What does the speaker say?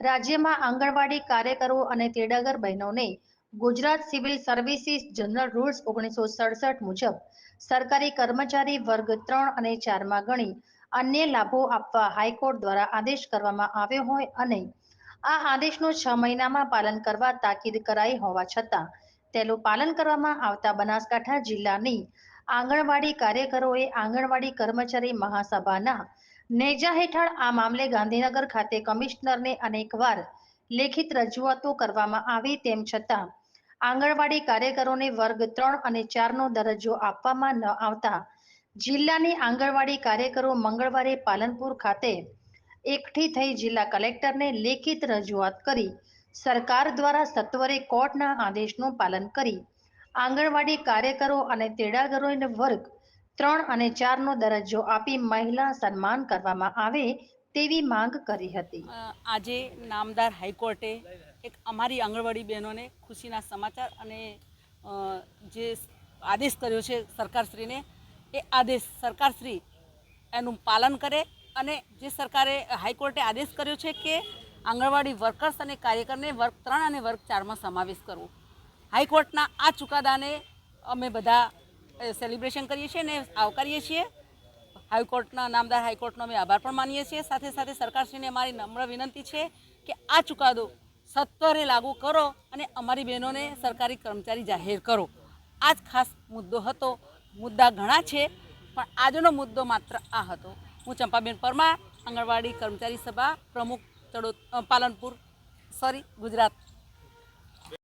રાજ્યમાં આંગણવાડી કાર્યકરો અને તેડાગર બહેનોને Gujarat civil services general rules ઓગણીસો સડસઠ મુજબ સરકારી કર્મચારી વર્ગ ત્રણ અને ચારમાં ગણી અન્ય લાભો આપવા હાઈકોર્ટ દ્વારા આદેશ કરવામાં આવ્યો હોય અને આ આદેશનું છ મહિનામાં પાલન કરવા તાકીદ કરાઈ હોવા છતાં તેનું પાલન કરવામાં આવતા બનાસકાંઠા જિલ્લાની આંગણવાડી કાર્યકરોએ આંગણવાડી કર્મચારી મહાસભાના નેજા હેઠળ આ મામલે ગાંધીનગર ખાતે કમિશનરને અનેકવાર લેખિત રજૂઆતો કરવામાં આવી તેમ છતાં, આંગણવાડી કાર્યકરોને વર્ગ ત્રણ અને ચારનો દરજ્જો આપવામાં ન આવતા, જિલ્લાની આંગણવાડી કાર્યકરો મંગળવારે પાલનપુર ખાતે એકઠી થઈ જિલ્લા કલેક્ટરને લેખિત રજૂઆત કરી, સરકાર દ્વારા સત્વરે કોર્ટના આદેશનું પાલન કરી, આંગણવાડી કાર્યકરો અને તેડાગરોને વર્ગ ત્રણ અને ચારનો દરજ્જો આપી મહિલા સન્માન કરવામાં આવે તેવી માંગ કરી હતી. આજે નામદાર હાઈકોર્ટે એક અમારી આંગણવાડી બહેનોને ખુશીના સમાચાર અને જે આદેશ કર્યો છે સરકારશ્રીને, એ આદેશ સરકારશ્રી એનું પાલન કરે અને જે સરકારે હાઈકોર્ટે આદેશ કર્યો છે કે આંગણવાડી વર્કર્સ અને કાર્યકરને વર્ગ ત્રણ અને વર્ગ ચારમાં સમાવેશ કરવો. હાઈકોર્ટના આ ચુકાદાને અમે બધા સેલિબ્રેશન કરીએ છીએ અને આવકારીએ છીએ. હાઈકોર્ટના, નામદાર હાઈકોર્ટનો અમે આભાર પણ માનીએ છીએ. સાથે સાથે સરકારશ્રીને અમારી નમ્ર વિનંતી છે કે આ ચુકાદો સત્વરે લાગુ કરો અને અમારી બહેનોને સરકારી કર્મચારી જાહેર કરો. આ જ ખાસ મુદ્દો હતો. મુદ્દા ઘણા છે, પણ આજનો મુદ્દો માત્ર આ હતો. હું ચંપાબેન પરમાર, આંગણવાડી કર્મચારી સભા પ્રમુખ ચડો પાલનપુર સોરી ગુજરાત.